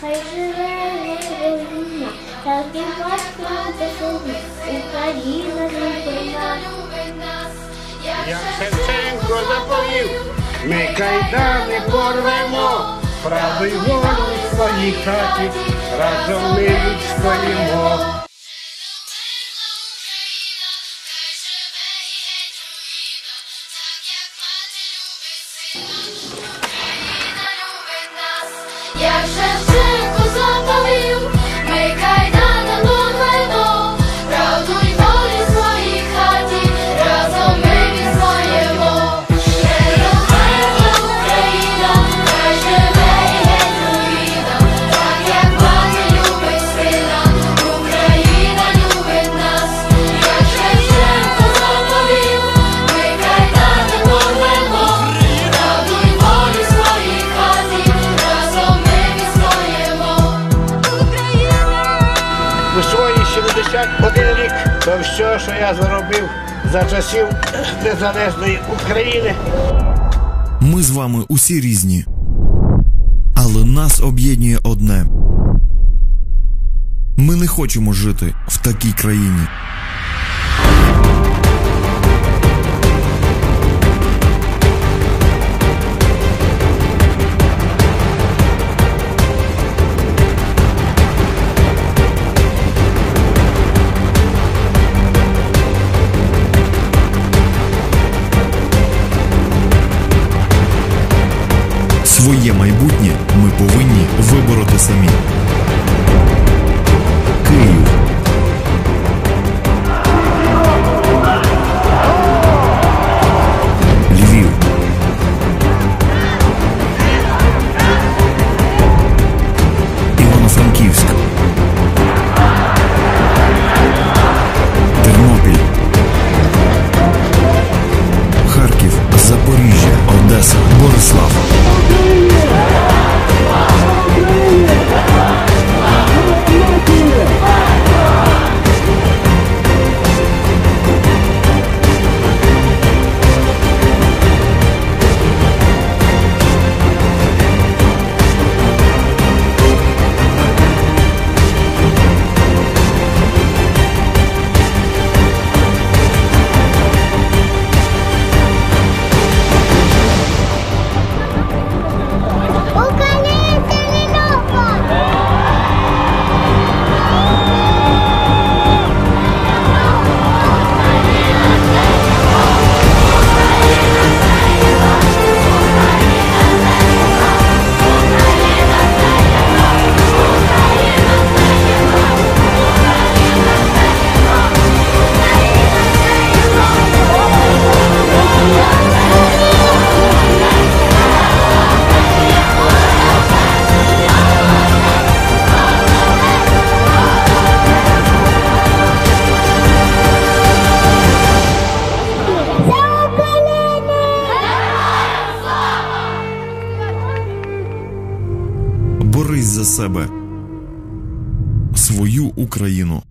хай живе Україна, так і батько досить, Україна любить нас. Як Шевченко заповів, ми кайдани порвемо, правий волю в своїй хаті, разом ми відстоїмо. Як 71 рік то все, що я заробив за часів незалежної України. Ми з вами усі різні. Але нас об'єднує одне. Ми не хочемо жити в такій країні. Своє майбутнє ми повинні вибороти самі. Себе. Свою Україну.